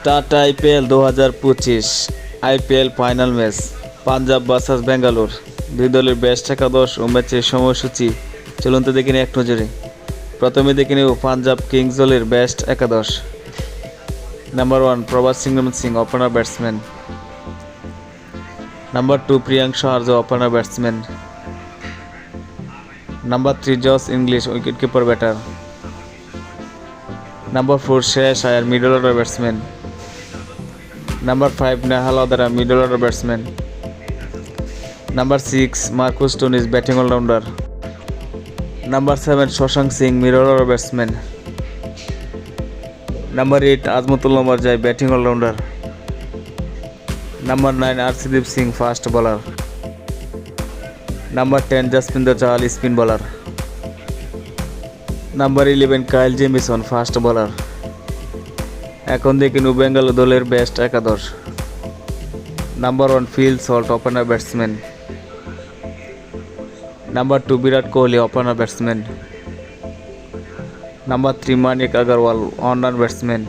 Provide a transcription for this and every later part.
Start IPL দু হাজার পঁচিশ, IPL final match, Punjab versus Bangalore. দুই দলের বেস্ট একাদশ ও ম্যাচের সময়সূচি। চলুন তো দেখে নিই এক নজরে। প্রথমে দেখে নেব পাঞ্জাব কিংস দলের বেস্ট একাদশ। Number one Prabhsimran Singh opener batsman number two Priyansh Arya opener batsman number three Josh Inglis wicket keeper batter number four শেষ Iyer middle order batsman number five Nehal Wadhera middle order batsman number six Marcus Stoinis batting allrounder number seven Shashank Singh middle order batsman number eight Azmatullah Omarzai batting allrounder number nine Arshdeep Singh fast bowler number ten Jaspinder Chahal spin bowler number eleven Kyle Jamieson fast bowler এখন দেখি নু বেঙ্গল দলের best একাদশ। Number one Phil Salt opener batsman number two Virat Kohli opener batsman number three Mayank Agarwal on run batsman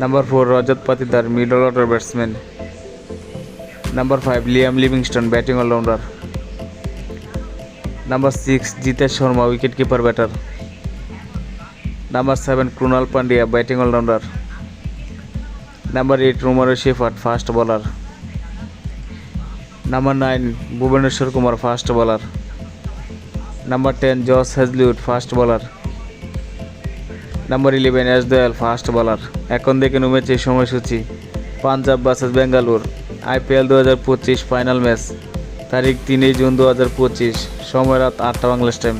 number four Rajat Patidar middle order batsman number five Liam Livingstone batting allrounder number six Jitesh Sharma wicket keeper batter number seven Krunal Pandya batting allrounder number eight Romario Shepherd fast bowler number nine Bhuvneshwar Kumar fast bowler number ten Josh Hazlewood fast bowler number eleven Yash Dayal fast bowler এখন দেখে ম্যাচের সময়সূচি। Punjab versus Bengaluru IPL দু হাজার পঁচিশ final match তারিখ তিনই June দু হাজার পঁচিশ, সময় রাত আটটা বাংলাদেশ টাইম